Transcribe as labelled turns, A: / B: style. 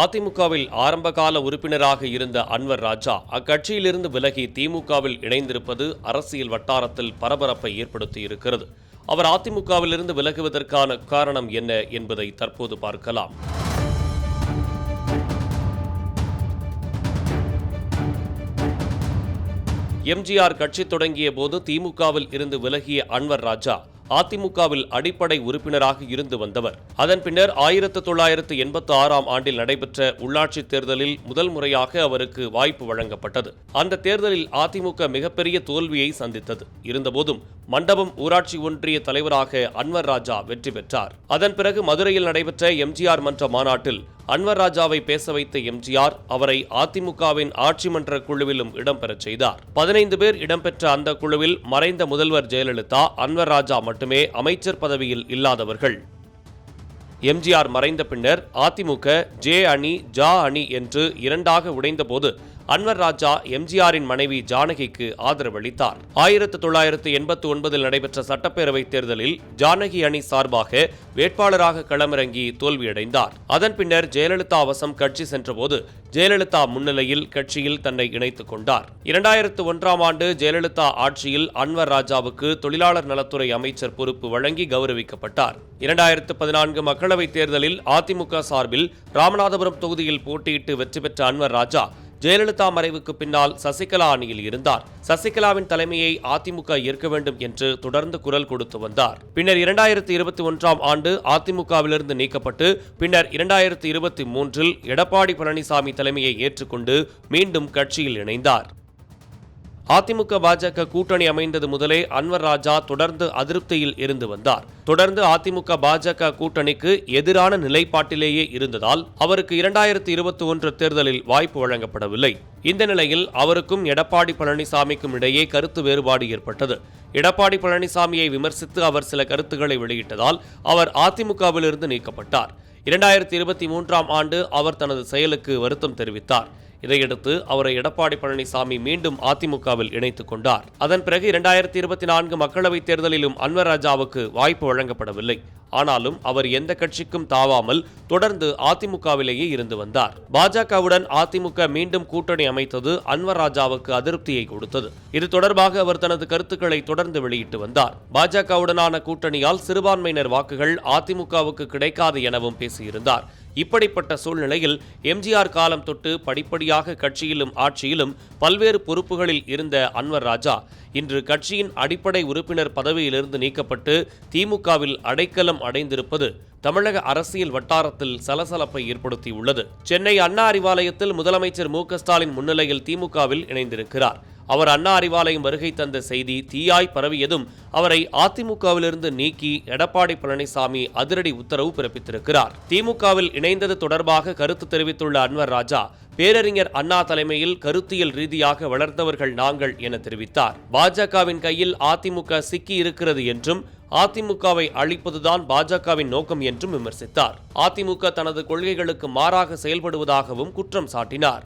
A: அதிமுகவில் ஆரம்பகால உறுப்பினராக இருந்த அன்வர் ராஜா அக்கட்சியிலிருந்து விலகி திமுகவில் இணைந்திருப்பது அரசியல் வட்டாரத்தில் பரபரப்பை ஏற்படுத்தியிருக்கிறது. அவர் அதிமுகவிலிருந்து விலகுவதற்கான காரணம் என்ன என்பதை தற்போது பார்க்கலாம். எம்ஜிஆர் கட்சி தொடங்கிய போது திமுகவில் இருந்து விலகிய அன்வர் ராஜா அதிமுகவில் அடிப்படை உறுப்பினராக இருந்து வந்தவர். அதன் பின்னர் ஆயிரத்து தொள்ளாயிரத்து எண்பத்தி ஆறாம் ஆண்டில் நடைபெற்ற உள்ளாட்சி தேர்தலில் முதல் முறையாக அவருக்கு வாய்ப்பு வழங்கப்பட்டது. அந்த தேர்தலில் அதிமுக மிகப்பெரிய தோல்வியை சந்தித்தது. இருந்தபோதும் மண்டபம் ஊராட்சி ஒன்றிய தலைவராக அன்வர் ராஜா வெற்றி பெற்றார். அதன் பிறகு மதுரையில் நடைபெற்ற எம்ஜிஆர் மன்ற மாநாட்டில் அன்வர் ராஜாவை பேச வைத்த எம்ஜிஆர் அவரை அதிமுகவின் ஆட்சி மன்ற குழுவிலும் இடம்பெறச் செய்தார். பதினைந்து பேர் இடம்பெற்ற அந்த குழுவில் மறைந்த முதல்வர் ஜெயலலிதா அன்வர் ராஜா மட்டுமே அமைச்சர் பதவியில் இல்லாதவர்கள். எம்ஜிஆர் மறைந்த பின்னர் அதிமுக ஜே அணி ஜா அணி என்று இரண்டாக உடைந்தபோது அன்வர் ராஜா எம்ஜிஆரின் மனைவி ஜானகிக்கு ஆதரவளித்தார் ஆயிரத்து தொள்ளாயிரத்து எண்பத்தி ஒன்பதில் நடைபெற்ற சட்டப்பேரவைத் தேர்தலில் ஜானகி அணி சார்பாக வேட்பாளராக களமிறங்கி தோல்வியடைந்தார். அதன் பின்னர் ஜெயலலிதா வசம் கட்சி சென்றபோது ஜெயலலிதா முன்னிலையில் கட்சியில் தன்னை இணைத்துக் கொண்டார். இரண்டாயிரத்து ஒன்றாம் ஆண்டு ஜெயலலிதா ஆட்சியில் அன்வர் ராஜாவுக்கு தொழிலாளர் நலத்துறை அமைச்சர் பொறுப்பு வழங்கி கௌரவிக்கப்பட்டார். இரண்டாயிரத்து பதினான்கு மக்கள் மக்களவைத் தேர்தலில் அதிமுக சார்பில் ராமநாதபுரம் தொகுதியில் போட்டியிட்டு வெற்றி பெற்ற அன்வர் ராஜா ஜெயலலிதா மறைவுக்கு பின்னால் சசிகலா அணியில் இருந்தார். சசிகலாவின் தலைமையை அதிமுக ஏற்க வேண்டும் என்று தொடர்ந்து குரல் கொடுத்து வந்தார். பின்னர் இரண்டாயிரத்தி இருபத்தி ஒன்றாம் ஆண்டு அதிமுகவிலிருந்து நீக்கப்பட்டு பின்னர் இரண்டாயிரத்தி இருபத்தி மூன்றில் எடப்பாடி பழனிசாமி தலைமையை ஏற்றுக்கொண்டு மீண்டும் கட்சியில் இணைந்தார். அதிமுக பாஜக கூட்டணி அமைந்தது முதலே அன்வர் ராஜா தொடர்ந்து அதிருப்தியில் இருந்து வந்தார். தொடர்ந்து அதிமுக பாஜக கூட்டணிக்கு எதிரான நிலைப்பாட்டிலேயே இருந்ததால் அவருக்கு இரண்டாயிரத்தி இருபத்தி ஒன்று தேர்தலில் வாய்ப்பு வழங்கப்படவில்லை. இந்த நிலையில் அவருக்கும் எடப்பாடி பழனிசாமிக்கும் இடையே கருத்து வேறுபாடு ஏற்பட்டது. எடப்பாடி பழனிசாமியை விமர்சித்து அவர் சில கருத்துக்களை வெளியிட்டதால் அவர் அதிமுகவிலிருந்து நீக்கப்பட்டார். இரண்டாயிரத்தி இருபத்தி மூன்றாம் ஆண்டு அவர் தனது செயலுக்கு வருத்தம் தெரிவித்தார். இதையடுத்து அவரை எடப்பாடி பழனிசாமி மீண்டும் அதிமுகவில் இணைத்துக் கொண்டார். அதன் பிறகு இரண்டாயிரத்தி இருபத்தி நான்கு மக்களவைத் தேர்தலிலும் அன்வர் ராஜாவுக்கு வாய்ப்பு வழங்கப்படவில்லை. ஆனாலும் அவர் எந்த கட்சிக்கும் தாவாமல் தொடர்ந்து அதிமுகவிலேயே இருந்து வந்தார். பாஜகவுடன் அதிமுக மீண்டும் கூட்டணி அமைத்தது அன்வர் ராஜாவுக்கு அதிருப்தியை கொடுத்தது. இது தொடர்பாக அவர் தனது கருத்துக்களை தொடர்ந்து வெளியிட்டு வந்தார். பாஜகவுடனான கூட்டணியால் சிறுபான்மையினர் வாக்குகள் அதிமுகவுக்கு கிடைக்காது எனவும் பேசியிருந்தார். இப்படிப்பட்ட சூழ்நிலையில் எம்ஜிஆர் காலம் தொட்டு படிப்படியாக கட்சியிலும் ஆட்சியிலும் பல்வேறு பொறுப்புகளில் இருந்த அன்வர் ராஜா இன்று கட்சியின் அடிப்படை உறுப்பினர் பதவியிலிருந்து நீக்கப்பட்டு திமுகவில் அடைக்கலம் அடைந்திருப்பது தமிழக அரசியல் வட்டாரத்தில் சலசலப்பை ஏற்படுத்தியுள்ளது. சென்னை அண்ணா அறிவாலயத்தில் முதலமைச்சர் மு ஸ்டாலின் முன்னிலையில் திமுகவில் இணைந்திருக்கிறார். அவர் அண்ணா அறிவாலயம் வருகை தந்த செய்தி தீயாய் பரவியதும் அவரை அதிமுகவிலிருந்து நீக்கி எடப்பாடி பழனிசாமி அதிரடி உத்தரவு பிறப்பித்திருக்கிறார். திமுகவில் இணைந்தது தொடர்பாக கருத்து தெரிவித்துள்ள அன்வர் ராஜா பேரறிஞர் அண்ணா தலைமையில் கருத்தியல் ரீதியாக வளர்ந்தவர்கள் நாங்கள் என தெரிவித்தார். பாஜகவின் கையில் அதிமுக சிக்கி இருக்கிறது என்றும் அதிமுகவை அழிப்பதுதான் பாஜகவின் நோக்கம் என்றும் விமர்சித்தார். அதிமுக தனது கொள்கைகளுக்கு மாறாக செயல்படுவதாகவும் குற்றம் சாட்டினார்.